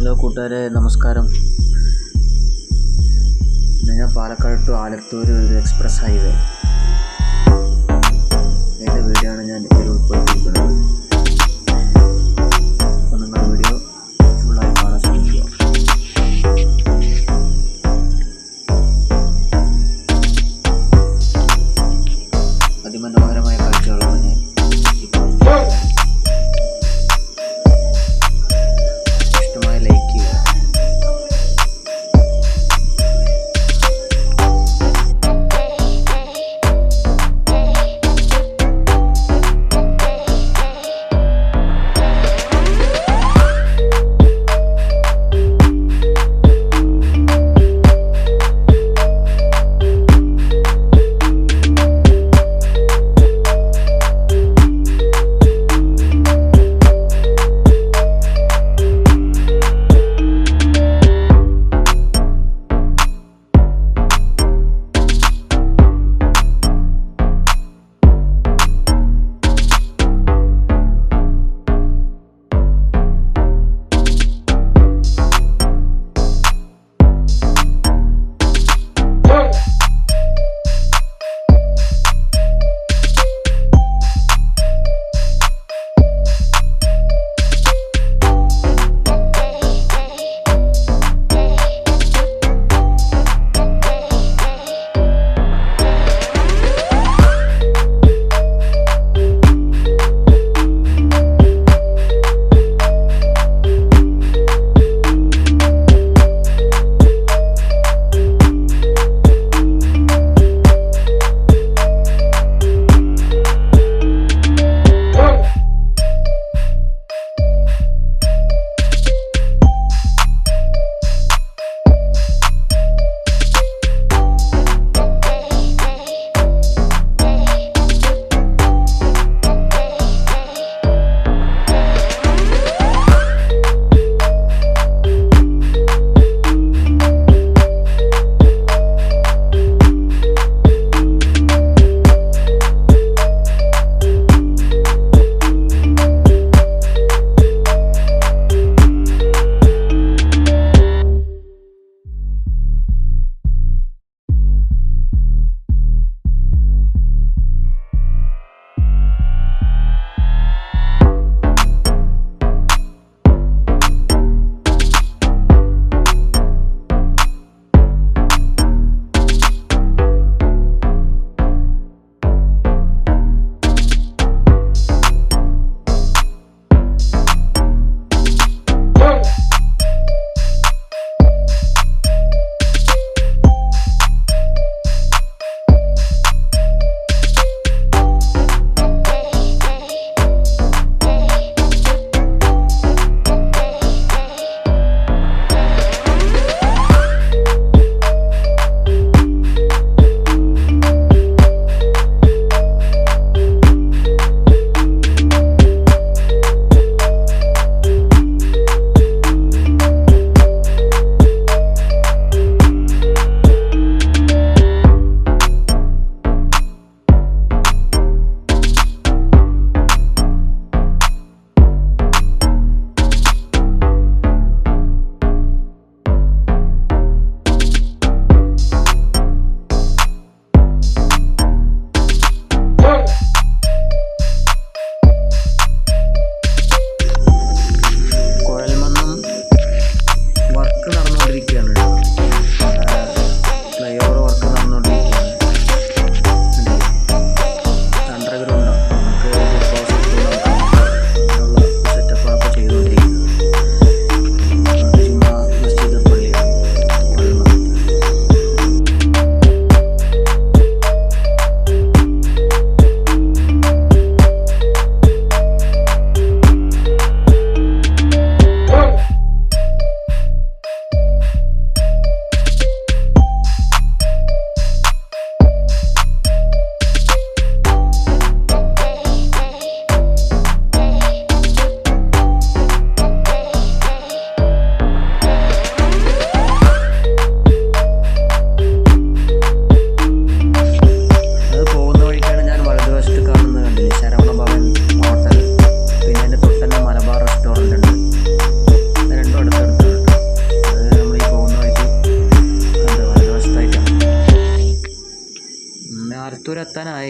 Hello കൂട്ടുകാരെ നമസ്കാരം. ഞാൻ പാലക്കാട് ടു ആലത്തൂർ ഒരു എക്സ്പ്രസ് ഹൈവേ എന്റെ ആണ് ഞാൻ ഇതിൽ ഉൾപ്പെടുത്തിയിരിക്കുന്നത്.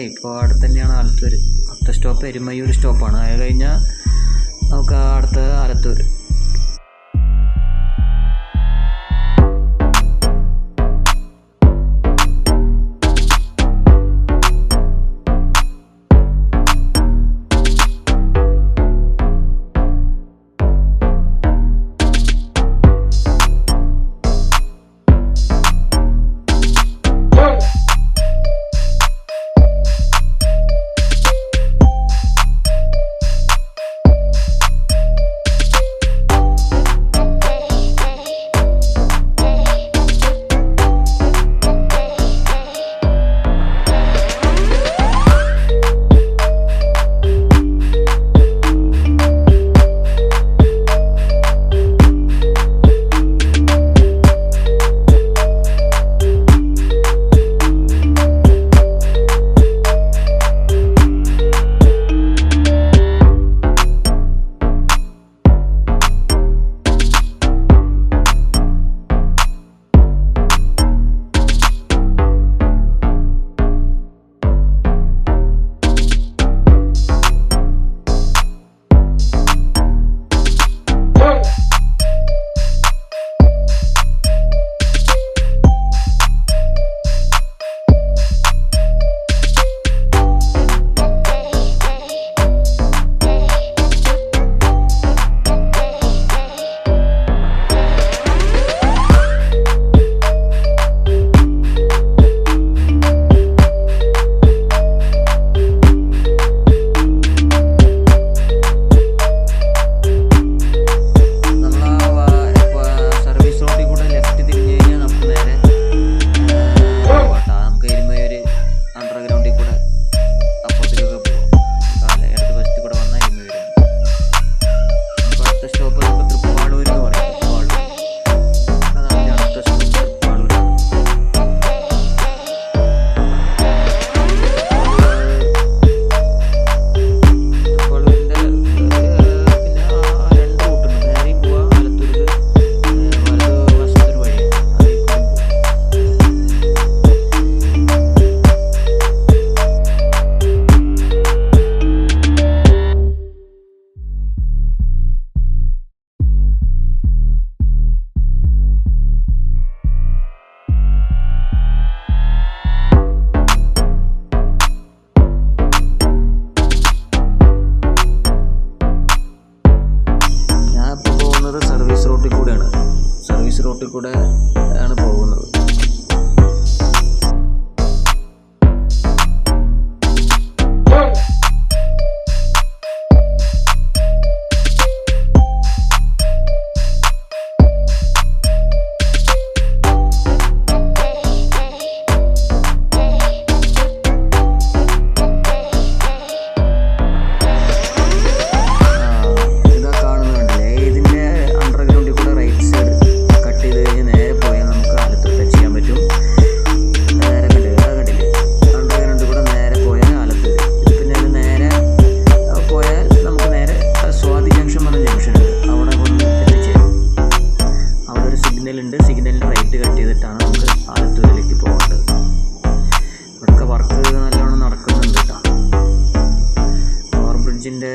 മനസ്സിലായി ഇപ്പോൾ അവിടെ തന്നെയാണ് ആലത്തൂർ അടുത്ത സ്റ്റോപ്പ് എരുമയൂർ സ്റ്റോപ്പാണ് അത് കഴിഞ്ഞാൽ നമുക്ക് അടുത്ത ആലത്തൂർ கூட വർക്ക് നല്ലോണം നടക്കുന്നുണ്ട് കേട്ടോ പവർ ബ്രിഡ്ജിന്റെ